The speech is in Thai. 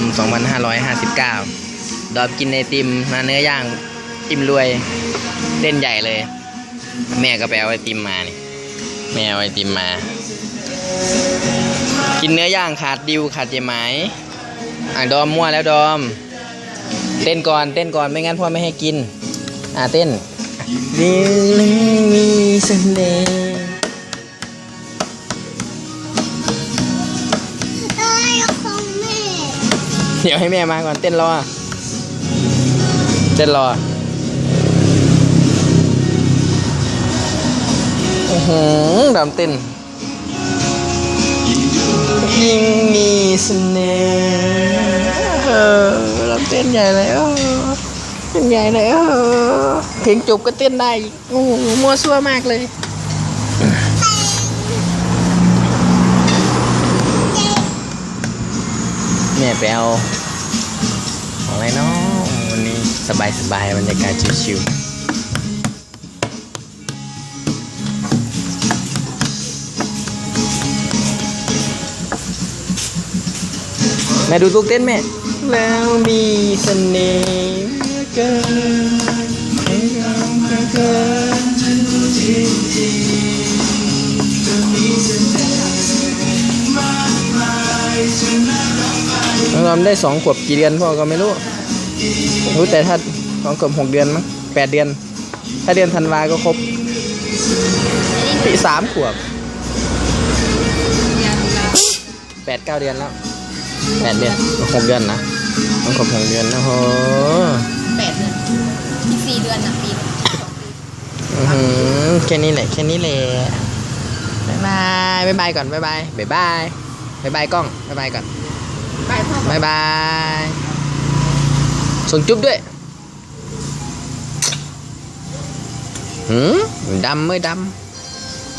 ม 2559 ดอมกินไอติมมาเนื้อย่างติมรวยเล่นใหญ่เลย แม่ก็ไปเอาไอติมมานี่แม่เอาไอติมมา กินเนื้อย่างขาดดิวขาดเจไหมอะดอมมั่วแล้วดอม เต้นก่อนเต้นก่อนไม่งั้นพ่อไม่ให้กิน อะเต้นดิลมี เดี๋ยวให้แม่มาก่อนเต้นรอเต้นรอโอ้โหดำเต้นยิ่งมีเสน่ห์เออเราเต้นใหญ่เลยเออเต้นใหญ่เลยเออเพลงจบก็เต้นได้โอ้โหมัวซั่วมากเลย ไปเอาของอะไรเนาะวันนี้สบายสบายบรรยากาศชิวๆ แม่ดูตุ๊กเต้นแม่ แล้วมีเสน่ห์เหลือเกินให้เราเหลือเกินน้องร อมได้สองขวบกี่เดือนพ่อก็ไม่รู้ รู้แต่ถ้าสองขวบหกเดือนมั้งแปดเดือน ถ้าเดือนธันวาก็ครบปีสามขวบแปดเก้าเดือนแล้วแปดเดือนหกเดือนนะต้องครบหกเดือนนะโหแปดเดือนอีกสี่เดือนอะปีอื้อหือแค่นี้แหละแค่นี้แหละบ๊ายบายบ๊ายบายก่อนบ๊ายบายบ๊ายบายบ๊ายบายกล้องบ๊ายบายก่อน ไปพ่อบ๊ายบา